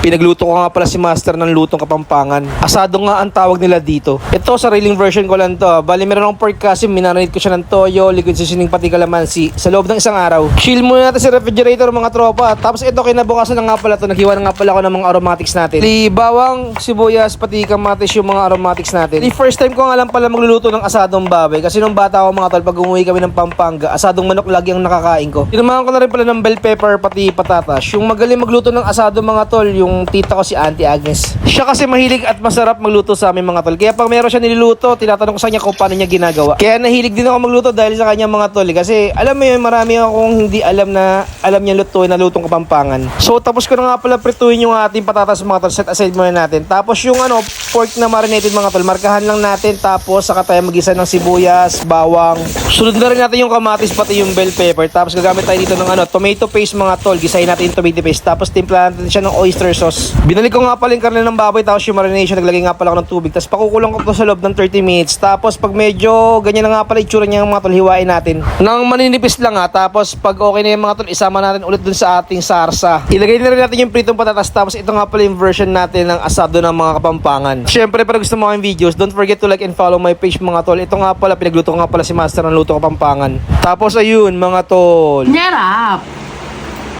Pinagluto ko nga pala si Master ng lutong kapampangan. Asado nga ang tawag nila dito. Ito, sariling version ko lang to. Bali, meron akong pork kasi minarinate ko siya ng toyo, liquid seasoning, pati kalamansi sa loob ng isang araw. Chill muna natin sa refrigerator mga tropa. Tapos ito, kinabukasan na nga pala to. Naghiwa na nga pala ako ng mga aromatics natin. Di bawang, sibuyas, pati kamatis yung mga aromatics natin. Di first time ko nga lang pala magluluto ng asadong baboy. Kasi nung bata ako mga tol, pag umuwi kami ng Pampanga, asadong manok lagi ang nakakain ko. Tinamahan ko na rin pala ng bell pepper, pati patatas. Yung magaling magluto ng asado mga tol, yung tita ko si Auntie Agnes. Siya kasi mahilig at masarap magluto sa amin mga tol. Kaya pag meron siya niluluto, tinatanong ko sa kanya kung paano niya ginagawa. Kaya nahilig din ako magluto dahil sa kanya mga tol. eh. Kasi alam mo yun, marami akong hindi alam na alam niya lutuin na lutong kapampangan. So tapos ko na nga pala prituin yung ating patatas mga tol. Set aside muna natin. Tapos yung ano, pork na marinated mga tol, markahan lang natin. Tapos saka tayo magisa ng sibuyas, bawang. Sunod na rin natin yung kamatis pati yung bell pepper. Tapos gagamit tayo dito ng ano, tomato paste mga tol. Gisahin natin yung tomato paste. Tapos timplahan natin siya ng oyster sauce. Binalik ko nga pala yung karne ng baboy tapos yung marination. Naglagay nga pala ako ng tubig. Tapos pakukulang ko to sa loob ng 30 minutes. Tapos pag medyo ganyan na nga pala itsura niya mga tol, hiwain natin. Nang maninipis lang ha. Tapos pag okay na yung mga tol, isama natin ulit dun sa ating sarsa. Ilagay na rin natin yung pritong patatas. Tapos ito nga pala yung version natin ng asado ng mga kapampangan. Siyempre, para gusto mo aking videos, don't forget to like and follow my page mga tol. Ito nga pala, pinagluto ko nga pala si Master ng luto kapampangan. Tapos ayun mga tol. Nyarap!